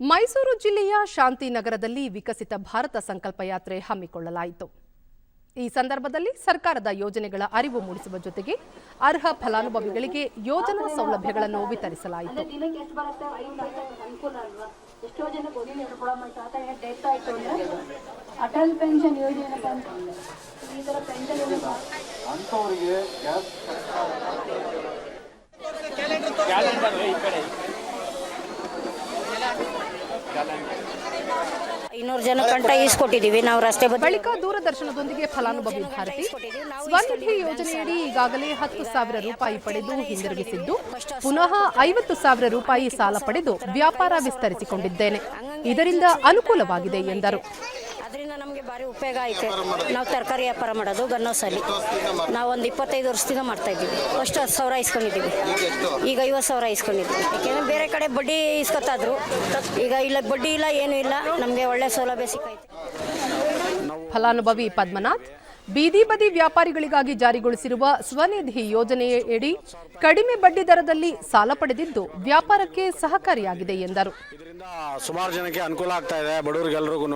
ಮೈಸೂರು ಜಿಲ್ಲೆಯ ಶಾಂತಿನಗರದಲ್ಲಿ ವಿಕಸಿತ ಭಾರತ ಸಂಕಲ್ಪ ಯಾತ್ರೆ ಹಮ್ಮಿಕೊಳ್ಳಲಾಯಿತು. ಈ ಸಂದರ್ಭದಲ್ಲಿ ಸರ್ಕಾರದ ಯೋಜನೆಗಳ ಅರಿವು ಮೂಡಿಸುವ ಜೊತೆಗೆ ಅರ್ಹ ಫಲಾನುಭವಿಗಳಿಗೆ ಯೋಜನಾ ಸೌಲಭ್ಯಗಳನ್ನು ವಿತರಿಸಲಾಯಿತು. ದಿನಕ್ಕೆ ಎಷ್ಟು ಬರುತ್ತೆ? ಐದು ಲಕ್ಷ ಅನುಕೂಲ ಅಲ್ವಾ ಎಷ್ಟೋ ಜನ ಗೊತ್ತಿಲ್ಲ ಕೊಡಮ್ಮ ತಾತ ಏನೋ ಡೆತ್ ಆಯ್ತು ಅಂದ್ರೆ ಅಟಲ್ ಪೆನ್ಷನ್ ಯೋಜನೆ ಏನಪ್ಪ ಅಂತಂದ್ರೆ ಈ ಥರ ಪೆನ್ಷನ್ ಐನೂರು ಜನ ಕಂಟ ಈಸ್ಕೊಟ್ಟಿದ್ದೀವಿ. ನಾವು ರಸ್ತೆ ಬಳಿಕ ದೂರದರ್ಶನದೊಂದಿಗೆ ಫಲಾನುಭವಿ ಭಾರತಿ. ಸ್ವನಿಧಿ ಯೋಜನೆಯಡಿ ಈಗಾಗಲೇ ಹತ್ತು ಸಾವಿರ ರೂಪಾಯಿ ಪಡೆದು ಹಿಂದಿರುಗಿಸಿದ್ದು, ಪುನಃ ಐವತ್ತು ಸಾವಿರ ರೂಪಾಯಿ ಸಾಲ ಪಡೆದು ವ್ಯಾಪಾರ ವಿಸ್ತರಿಸಿಕೊಂಡಿದ್ದೇನೆ. ಇದರಿಂದ ಅನುಕೂಲವಾಗಿದೆ ಎಂದರು. ಭಾರಿ ಉಪಯೋಗ ಐತೆ. ನಾವು ತರಕಾರಿ ವ್ಯಾಪಾರ ಮಾಡೋದು ಗನ್ನೋಸಲ್ಲಿ ನಾವು ಒಂದು ಇಪ್ಪತ್ತೈದು ವರ್ಷದಿಂದ ಮಾಡ್ತಾ ಇದ್ದೀವಿ. ಫಸ್ಟ್ ಹತ್ತು ಸಾವಿರ ಇಸ್ಕೊಂಡಿದ್ದೀವಿ. ಈಗ ಐವತ್ತು ಸಾವಿರ ಇಸ್ಕೊಂಡಿದ್ದೀವಿ. ಯಾಕೆಂದ್ರೆ ಬೇರೆ ಕಡೆ ಬಡ್ಡಿ ಇಸ್ಕೊತಾದ್ರು, ಈಗ ಇಲ್ಲ ಬಡ್ಡಿ ಇಲ್ಲ, ಏನೂ ಇಲ್ಲ, ನಮಗೆ ಒಳ್ಳೆ ಸೌಲಭ್ಯ ಸಿಕ್ಕೈತೆ. ಫಲಾನುಭವಿ ಪದ್ಮನಾಥ್ ಬೀದಿ ಬದಿ ವ್ಯಾಪಾರಿಗಳಿಗಾಗಿ ಜಾರಿಗೊಳಿಸಿರುವ ಸ್ವನಿಧಿ ಯೋಜನೆಯಡಿ ಕಡಿಮೆ ಬಡ್ಡಿ ದರದಲ್ಲಿ ಸಾಲ ಪಡೆದಿದ್ದು ವ್ಯಾಪಾರಕ್ಕೆ ಸಹಕಾರಿಯಾಗಿದೆ ಎಂದರು. ಸುಮಾರು ಜನಕ್ಕೆ ಅನುಕೂಲ ಆಗ್ತಾ ಇದೆ ಬಡವ್ರಿಗೆಲ್ರಿಗೂ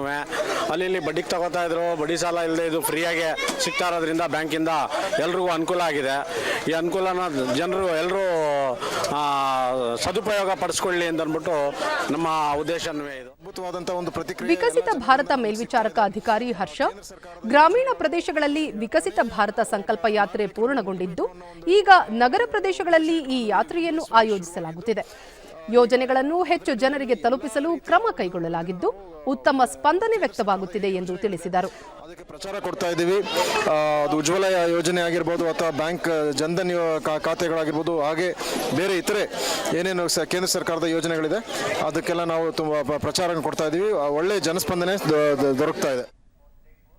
ಅಲ್ಲಿ ಇಲ್ಲಿ ಬಡ್ಡಿಗೆ ತಗೋತಾ ಇದ್ರು, ಬಡ್ಡಿ ಸಾಲ ಇಲ್ಲದೆ ಇದು ಫ್ರೀಯಾಗಿ ಸಿಗ್ತಾ ಇರೋದ್ರಿಂದ ಬ್ಯಾಂಕಿಂದ ಎಲ್ರಿಗೂ ಅನುಕೂಲ ಆಗಿದೆ. ಈ ಅನುಕೂಲನ ಜನರು ಎಲ್ಲರೂ ಸದುಪಯೋಗ ಪಡಿಸ್ಕೊಳ್ಳಿ ಅಂತ ಅಂದ್ಬಿಟ್ಟು ನಮ್ಮ ಉದ್ದೇಶವೇ ಇದು. ವಿಕಸಿತ ಭಾರತ ಮೇಲ್ವಿಚಾರಕ ಅಧಿಕಾರಿ ಹರ್ಷ ಗ್ರಾಮೀಣ ಪ್ರದೇಶಗಳಲ್ಲಿ ವಿಕಸಿತ ಭಾರತ ಸಂಕಲ್ಪ ಯಾತ್ರೆ ಪೂರ್ಣಗೊಂಡಿದ್ದು ಈಗ ನಗರ ಪ್ರದೇಶಗಳಲ್ಲಿ ಈ ಯಾತ್ರೆಯನ್ನು ಆಯೋಜಿಸಲಾಗುತ್ತಿದೆ. ಯೋಜನೆಗಳನ್ನು ಹೆಚ್ಚು ಜನರಿಗೆ ತಲುಪಿಸಲು ಕ್ರಮ ಕೈಗೊಳ್ಳಲಾಗಿದ್ದು ಉತ್ತಮ ಸ್ಪಂದನೆ ವ್ಯಕ್ತವಾಗುತ್ತಿದೆ ಎಂದು ತಿಳಿಸಿದರು. ಅದಕ್ಕೆ ಪ್ರಚಾರ ಕೊಡ್ತಾ ಇದ್ದೀವಿ. ಅದು ಉಜ್ವಲ ಯೋಜನೆ ಆಗಿರ್ಬೋದು ಅಥವಾ ಬ್ಯಾಂಕ್ ಜನ್ಧನ್ ಖಾತೆಗಳಾಗಿರ್ಬೋದು ಹಾಗೆ ಬೇರೆ ಇತರೆ ಏನೇನು ಕೇಂದ್ರ ಸರ್ಕಾರದ ಯೋಜನೆಗಳಿದೆ ಅದಕ್ಕೆಲ್ಲ ನಾವು ತುಂಬ ಪ್ರಚಾರ ಕೊಡ್ತಾ ಇದ್ದೀವಿ. ಆ, ಒಳ್ಳೆ ಜನಸ್ಪಂದನೆ ದೊರಕ್ತಾ ಇದೆ.